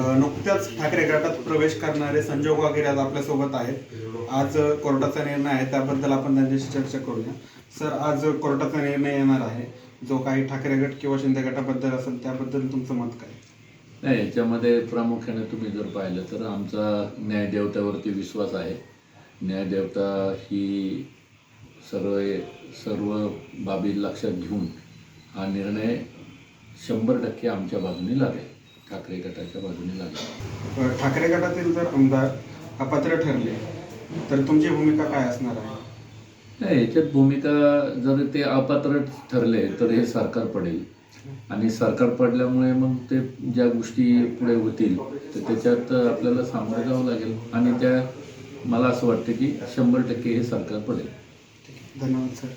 नुकत्याच ठाकरे गटात प्रवेश करणारे संजोग वगैरे आज आपल्यासोबत आहेत. आज कोर्टाचा निर्णय आहे त्याबद्दल आपण त्यांच्याशी चर्चा करूया. सर आज कोर्टाचा निर्णय येणार आहे. जो काही ठाकरे गट किंवा शिंदे गटाबद्दल असेल त्याबद्दल तुमचं मत काय? नाही याच्यामध्ये प्रामुख्याने तुम्ही जर पाहिलं तर आमचा न्यायदेवतावरती विश्वास आहे. न्यायदेवता ही सर्व सर्व बाबी लक्षात घेऊन हा निर्णय शंभर टक्के आमच्या बाजूने लागेल. ठाकरे गटाच्या बाजूने लागेल. ठाकरे गटातील जर आमदार अपात्र ठरले तर तुमची भूमिका काय असणार आहे? नाही याच्यात भूमिका जर ते अपात्र ठरले तर हे सरकार पडेल. आणि सरकार पडल्यामुळे मग ते ज्या गोष्टी पुढे होतील तर त्याच्यात आपल्याला सामोरं जावं लागेल. आणि त्या मला असं वाटतं की शंभर टक्के हे सरकार पडेल. धन्यवाद सर.